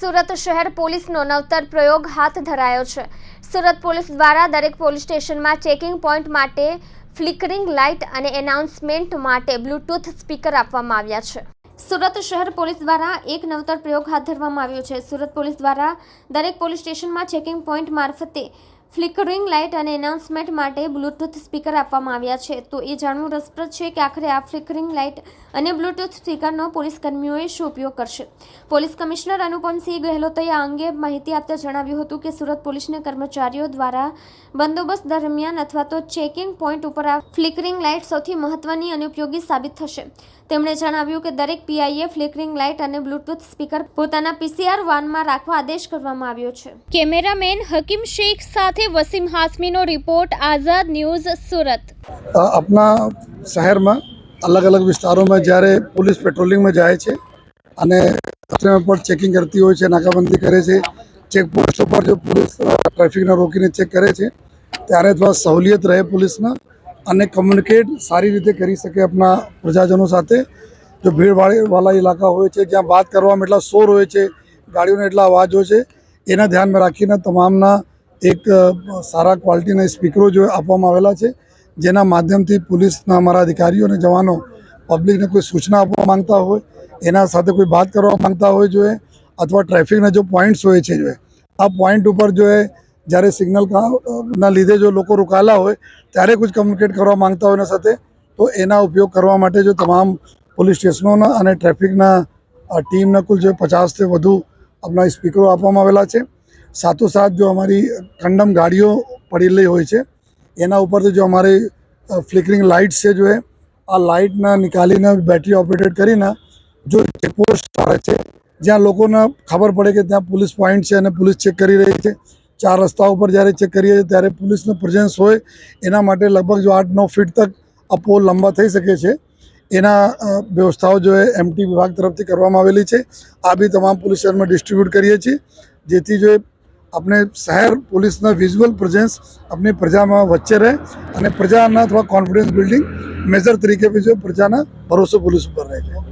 સુરત શહેર પોલીસનો નવતર પ્રયોગ હાથ ધરાયો છે. સુરત પોલીસ દ્વારા દરેક પોલીસ સ્ટેશનમાં ચેકિંગ પોઈન્ટ માટે ફ્લિકરિંગ લાઇટ અને એનાઉન્સમેન્ટ માટે બ્લૂટૂથ સ્પીકર આપવામાં આવ્યા છે. સુરત શહેર પોલીસ દ્વારા એક નવતર પ્રયોગ હાથ ધરવામાં આવ્યો છે. સુરત પોલીસ દ્વારા દરેક પોલીસ સ્ટેશનમાં ચેકિંગ પોઈન્ટ મારફતે ફ્લિકરિંગ લાઇટ અને એનાઉન્સમેન્ટ માટે બ્લૂટૂથ સ્પીકર આપવામાં આવ્યા છે. તો એ જાણવું રસપ્રદ છે કે આખરે આ ફ્લિકરિંગ લાઇટ અને બ્લૂટૂથ સ્પીકરનો પોલીસ કર્મીઓએ શું ઉપયોગ કરશે? પોલીસ કમિશનર અનુપમસિંહ ગહેલોતે આ અંગે માહિતી આપતા જણાવ્યું હતું કે સુરત પોલીસના કર્મચારીઓ દ્વારા બંદોબસ્ત દરમિયાન અથવા તો ચેકિંગ પોઈન્ટ ઉપર આ ફ્લિકરિંગ લાઇટ સૌથી મહત્વની અને ઉપયોગી સાબિત થશે. તેમણે જણાવ્યું કે દરેક પીઆઈએ ફ્લિકરિંગ લાઇટ અને બ્લૂટૂથ સ્પીકર પોતાના પીસીઆર વાનમાં રાખવા આદેશ કરવામાં આવ્યો છે. કેમેરામેન હકીમ શેખ સાથે વસીમ હાસમીનો રિપોર્ટ આઝાદ ન્યૂઝ સુરત. આપના શહેરમાં અલગ અલગ વિસ્તારોમાં જ્યારે પોલીસ પેટ્રોલિંગમાં જાય છે અને પર પણ ચેકિંગ કરતી હોય છે નાકાબંધી કરે છે ચેકપોસ્ટ ઉપર જો પોલીસ ટ્રાફિકને રોકીને ચેક કરે છે ત્યારે થોડા સહુલિયત રહે પોલીસના. અને કમ્યુનિકેટ સારી રીતે કરી શકે આપણા પ્રજાજનો સાથે. જો ભીડભાડ વાળા ઇલાકા હોય છે, જ્યાં વાત કરવામાં એટલા શોર હોય છે, ગાડીઓનો એટલા અવાજ હોય છે, એના ધ્યાનમાં રાખીને તમામના એક સારા ક્વોલિટીના સ્પીકરો જો આપવામાં આવેલા છે, જેના માધ્યમથી પોલીસના અમારા અધિકારીઓ અને જવાનો પબ્લિકને કોઈ સૂચના આપવા માંગતા હોય, એના સાથે કોઈ વાત કરવા માંગતા હોય જોઈએ અથવા ટ્રાફિકના જો પોઈન્ટ્સ હોય છે જોઈએ આ પોઈન્ટ ઉપર જો જ્યારે સિગ્નલ ના લીધે જો લોકો રોકાયેલા હોય, ત્યારે કુછ કમ્યુનિકેટ કરવા માંગતા હોય એના સાથે. તો એના ઉપયોગ કરવા માટે જો તમામ પોલીસ સ્ટેશનોના અને ટ્રાફિકના ટીમના કુલ જો પચાસથી વધુ આપણા સ્પીકરો આપવામાં આવેલા છે. સાથોસાથ જો અમારી કંડમ ગાડીઓ પડેલી હોય છે, એના ઉપરથી જો અમારી ફ્લિકરિંગ લાઇટ્સ છે જો એ, આ લાઇટના નિકાલીને બેટરી ઓપરેટેડ કરીને જો ચેકપોસ્ટ આવે છે, જ્યાં લોકોને ખબર પડે કે ત્યાં પોલીસ પોઈન્ટ છે અને પોલીસ ચેક કરી રહી છે ચાર રસ્તા ઉપર જ્યારે ચેક કરીએ છીએ ત્યારે પોલીસનો પ્રેઝન્સ હોય. એના માટે લગભગ જો આઠ, નવ ફીટ તક આ પોલ લંબા થઈ શકે છે. એના વ્યવસ્થાઓ જો એમટી વિભાગ તરફથી કરવામાં આવેલી છે. આ બી તમામ પોલીસ સ્ટેશનમાં ડિસ્ટ્રીબ્યુટ કરીએ છીએ. જેથી જો આપણે શહેર પોલીસના વિઝ્યુઅલ પ્રેઝન્સ આપણી પ્રજામાં વચ્ચે રહે અને પ્રજાના થોડા કોન્ફિડન્સ બિલ્ડિંગ મેજર તરીકે બી જો પ્રજાના ભરોસો પોલીસ ઉપર રહે છે.